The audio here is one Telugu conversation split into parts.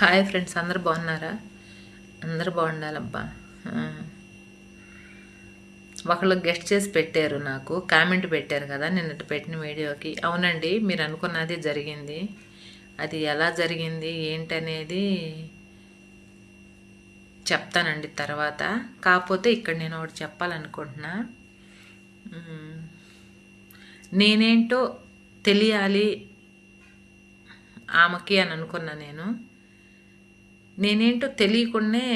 హాయ్ ఫ్రెండ్స్ అందరు బాగున్నారా? అందరు బాగుండాలబ్బా. ఒకళ్ళు గెస్ట్ చేసి పెట్టారు నాకు కామెంట్ పెట్టారు కదా నిన్నటి పెట్టిన వీడియోకి. అవునండి మీరు అనుకున్నది జరిగింది. అది ఎలా జరిగింది ఏంటనేది చెప్తానండి తర్వాత. కాకపోతే ఇక్కడ నేను ఒకటి చెప్పాలనుకుంటున్నా. నేనేంటో తెలియాలి ఆమెకి అని అనుకున్నా నేను. నేనేంటో తెలియకుండానే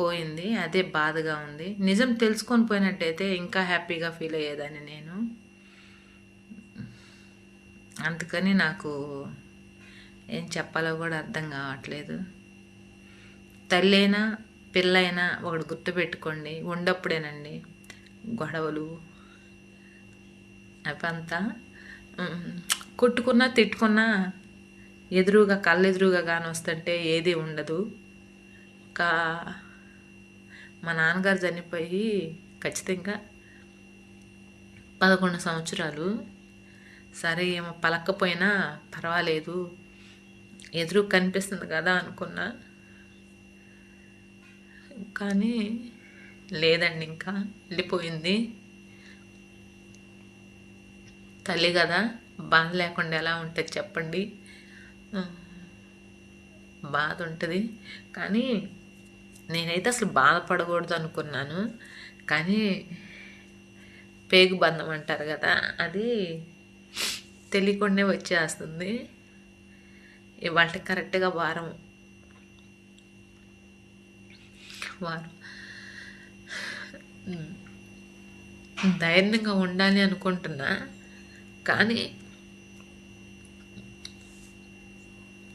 పోయింది. అదే బాధగా ఉంది. నిజం తెలుసుకొని పోయినట్టయితే ఇంకా హ్యాపీగా ఫీల్ అయ్యేదాన్ని నేను. అందుకని నాకు ఏం చెప్పాలో కూడా అర్థం కావట్లేదు. తల్లైనా పిల్లైనా ఒకటి గుర్తుపెట్టుకోండి. ఉండప్పుడేనండి. గొడవలు అవంతా. కొట్టుకున్నా తిట్టుకున్నా ఎదురుగా కళ్ళెదురుగా కానీ వస్తుంటే ఏది ఉండదు. ఒక మా నాన్నగారు చనిపోయి ఖచ్చితంగా పదకొండు సంవత్సరాలు. సరే ఏమో పలకపోయినా పర్వాలేదు. ఎదురు కనిపిస్తుంది కదా అనుకున్నా. కానీ లేదండి ఇంకా వెళ్ళిపోయింది. తల్లి కదా బాధ లేకుండా ఎలా ఉంటుంది చెప్పండి. బాధ ఉంటుంది కానీ నేనైతే అసలు బాధపడకూడదు అనుకున్నాను. కానీ పేగు బంధం అంటారు కదా అది తెలియకుండానే వచ్చేస్తుంది. ఇవాళ కరెక్ట్గా వారం. వారం. ధైర్యంగా ఉండాలి అనుకుంటున్నా. కానీ ఇంకా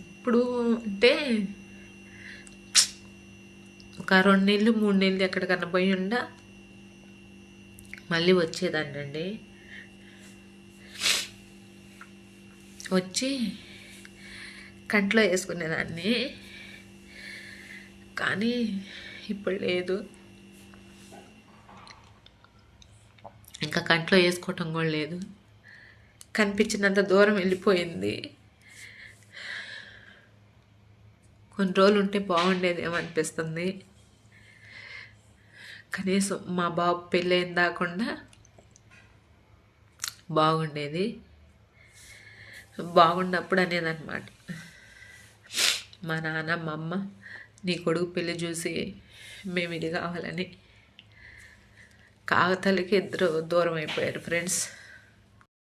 ఇప్పుడు అంటే ఒక రెండు నెలలు మూడు నెలలు ఎక్కడికన్నా పోయి ఉండ మళ్ళీ వచ్చేదాన్నండి. వచ్చి కంట్లో వేసుకునేదాన్ని. కానీ ఇప్పుడు లేదు. ఇంకా కంట్లో వేసుకోవటం కూడా లేదు. కనిపించినంత దూరం వెళ్ళిపోయింది. కొన్ని రోజులు ఉంటే బాగుండేదేమో అనిపిస్తుంది కనీసం మా బాబు పెళ్ళైన దాకుండా బాగుండేది. బాగున్నప్పుడు అనేదన్నమాట. మా నాన్న మా అమ్మ నీ కొడుకు పెళ్ళి చూసి మేము ఇది కావాలని కాకతలకి ఇద్దరు దూరం అయిపోయారు ఫ్రెండ్స్